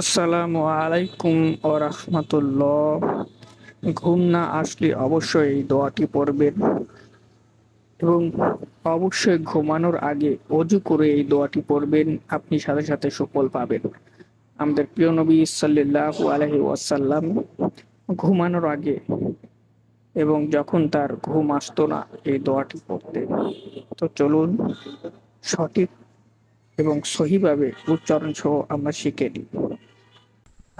আসসালামু আলাইকুম রহমতুল্লাহ। ঘুম না আসলে অবশ্যই এই দোয়াটি পড়বেন। এবং অবশ্যই ঘুমানোর আগে অজু করে এই দোয়াটি পড়বেন, আপনি সাথে সাথে সুফল পাবেন। আমাদের প্রিয় নবী সাল্লাহ আলহি ওয়াসাল্লাম ঘুমানোর আগে এবং যখন তার ঘুম আসতো না, এই দোয়াটি পড়তেন। তো চলুন সঠিক এবং সহিভাবে উচ্চারণ সহ আমরা শিখে নিই।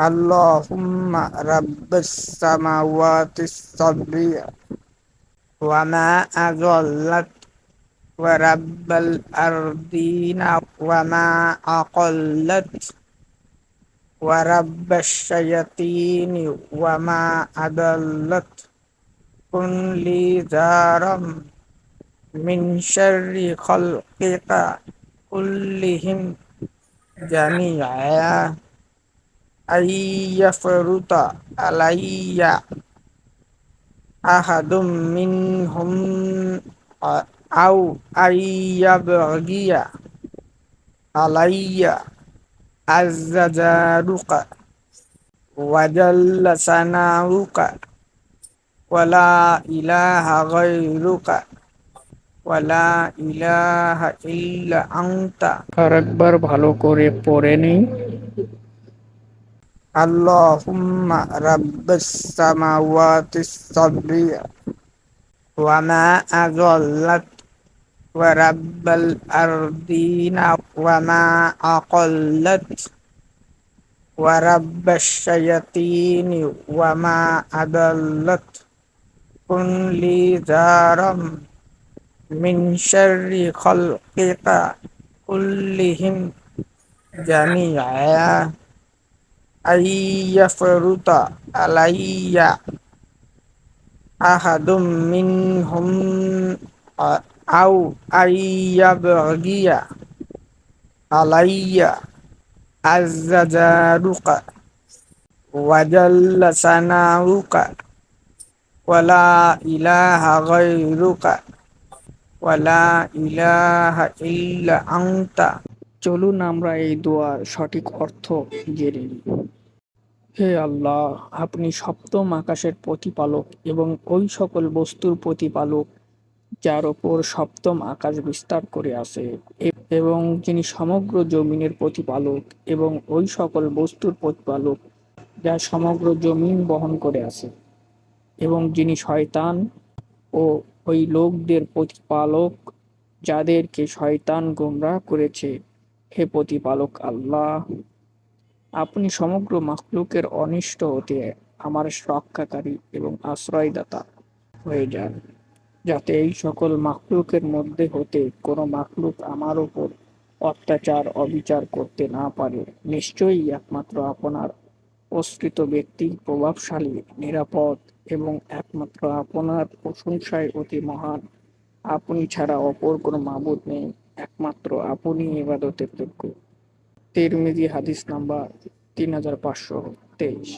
اللهم رب السماوات السبع وما أضلت ورب الأرضين وما أقلت ورب الشياطين وما أضلت. كن لي دارا من شر خلقك كلهم جميعا. ayya faruta alayya ahadum minhum au ayya bagiya alayya azzadaruka wajalla sanaruka wala ilaha ghairuka wala ilaha illa anta. আরেকবার bhalo kore pore nei اللهم رب السماوات السبع وما أضلت ورب الأرضين وما أقلت ورب الشياطين وما أضلت كن لي دارا من شر خلقك كلهم جميعا. أن يفرط علي أحد منهم أو أن يبغي علي عز جارك وجل ثناؤك ولا إله غيرك ولا إله إلا أنت চলুন আমরা এই দোয়ার সঠিক অর্থ জেনে নিই হে আল্লাহ, আপনি সপ্তম আকাশের প্রতিপালক এবং ওই সকল বস্তুর প্রতিপালক, যার ওপর সপ্তম আকাশ বিস্তার করে আছে এবং যিনি সমগ্র জমিনের প্রতিপালক এবং ওই সকল বস্তুর প্রতিপালক, যা সমগ্র জমিন বহন করে আছে, এবং যিনি শয়তান ও ওই লোকদের প্রতিপালক, যাদেরকে শয়তান গোমরাহ করেছে, হে প্রতিপালক আল্লাহ। আপনি সমগ্র মাখলুকের অনিষ্ট হতে আমার রক্ষাকারী এবং আশ্রয়দাতা হয়ে যান। যাতে এই সকল মাখলুকের মধ্যে হতে কোনো মাখলুক আমার ওপর অত্যাচার, অবিচার করতে না পারে। নিশ্চয়ই একমাত্র আপনার প্রসৃত ব্যক্তি, প্রভাবশালী, নিরাপদ এবং একমাত্র আপনার প্রশংসায় অতি মহান। আপনি ছাড়া অপর কোনো মাবুদ নেই, একমাত্র আপনি ইবাদতের যোগ্য। তিরমিজি হাদিস নাম্বার তিন হাজার পাঁচশো তেইশ।